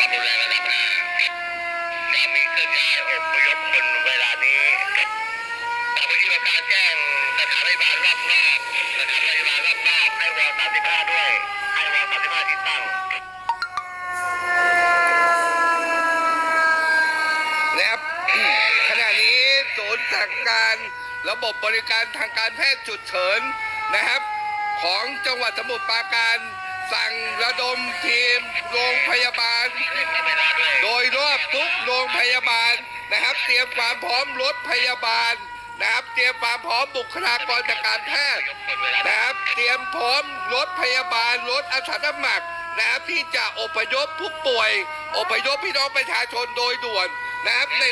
การดูแลระดับการมีเคลื่อนย้ายอบพยพคนเวลานี้แต่วิธีการแจ้งสถานพยาบาลรอบนอกสถานพยาบาลรอบนอกให้วางตามสิบห้าด้วย ให้วางตามสิบห้าติดตั้งนะครับขณะนี้ศูนย์จัดการระบบบริการทางการแพทย์ฉุกเฉินนะครับ ของจังหวัดสมุทรปราการ สั่งระดมทีมโรงพยาบาล โดยรอบทุกโรงพยาบาลนะครับ เตรียมความพร้อมรถพยาบาลนะครับ เตรียมความพร้อมบุคลากรทางการแพทย์นะครับ เตรียมพร้อมรถพยาบาลรถอาสาสมัครนะครับที่จะอพยพผู้ป่วย อพยพพี่น้องประชาชนโดยด่วนนะครับใน